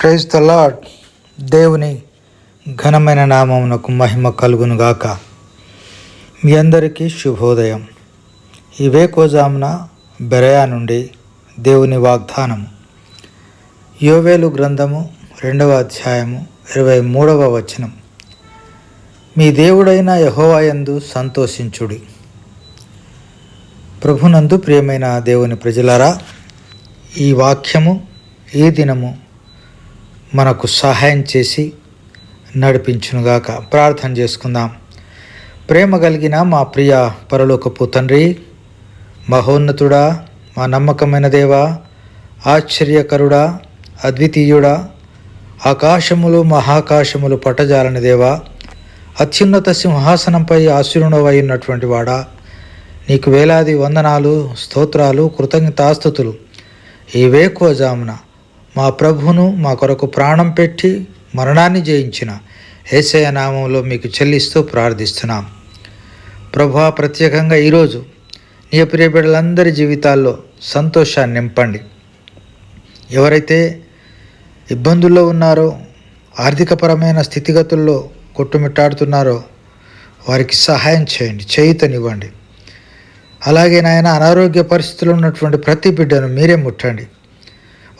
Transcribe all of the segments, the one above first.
Praise the lord దేవుని ఘనమైన నామమునకు మహిమ కలుగును గాక మీ అందరికీ శుభోదయం. ఈ వేకోజామున బెరయా నుండి దేవుని వాగ్దానము. యోవేలు గ్రంథము రెండవ అధ్యాయము ఇరవై మూడవ వచనం. మీ దేవుడైన యహోవాయందు సంతోషించుడి. ప్రభునందు ప్రియమైన దేవుని ప్రజలారా ఈ వాక్యము ఈ దినము మనకు సహాయం చేసి నడిపించునుగాక. ప్రార్థన చేసుకుందాం. ప్రేమ కలిగిన మా ప్రియ పరలోకపు తండ్రి మహోన్నతుడా మా నమ్మకమైన దేవా ఆశ్చర్యకరుడా అద్వితీయుడా ఆకాశములు మహాకాశములు పట్టజాలని దేవా అత్యున్నత సింహాసనంపై ఆశీర్ణవై ఉన్నటువంటి వాడా నీకు వేలాది వందనాలు స్తోత్రాలు కృతజ్ఞతాస్థుతులు ఈ కోజామున మా ప్రభును మా కొరకు ప్రాణం పెట్టి మరణాన్ని జయించిన ఏసయ నామంలో మీకు చెల్లిస్తూ ప్రార్థిస్తున్నాం. ప్రభా ప్రత్యేకంగా ఈరోజు నీ ప్రియబిడ్డలందరి జీవితాల్లో సంతోషాన్ని నింపండి. ఎవరైతే ఇబ్బందుల్లో ఉన్నారో ఆర్థికపరమైన స్థితిగతుల్లో కొట్టుమిట్టాడుతున్నారో వారికి సహాయం చేయండి చేయుతనివ్వండి. అలాగే నాయన అనారోగ్య పరిస్థితులు ఉన్నటువంటి ప్రతి బిడ్డను మీరే ముట్టండి.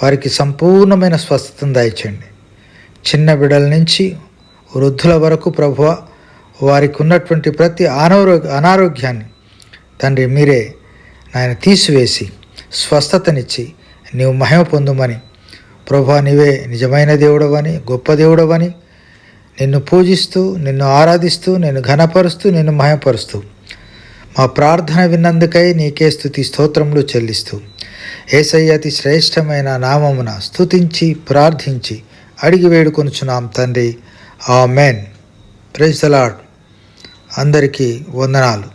వారికి సంపూర్ణమైన స్వస్థతను దయచేయండి. చిన్న బిడ్డల నుంచి వృద్ధుల వరకు ప్రభువ వారికి ఉన్నటువంటి ప్రతి అనారోగ్య అనారోగ్యాన్ని తండ్రి మీరే నాయన తీసివేసి స్వస్థతనిచ్చి నీవు మహిమ పొందుమని. ప్రభా నీవే నిజమైన దేవుడవని గొప్ప దేవుడవని నిన్ను పూజిస్తూ నిన్ను ఆరాధిస్తూ నిన్ను ఘనపరుస్తూ నిన్ను మహిమపరుస్తూ మా ప్రార్థన విన్నందుకై నీకే స్థుతి స్తోత్రములు చెల్లిస్తూ ఏసయ్య అతి శ్రేష్టమైన నామమున స్తుతించి ప్రార్థించి అడిగి వేడుకొనుచున్నాం తండ్రి. ఆ మెన్ ప్రెజలాడ్ అందరికీ వందనాలు.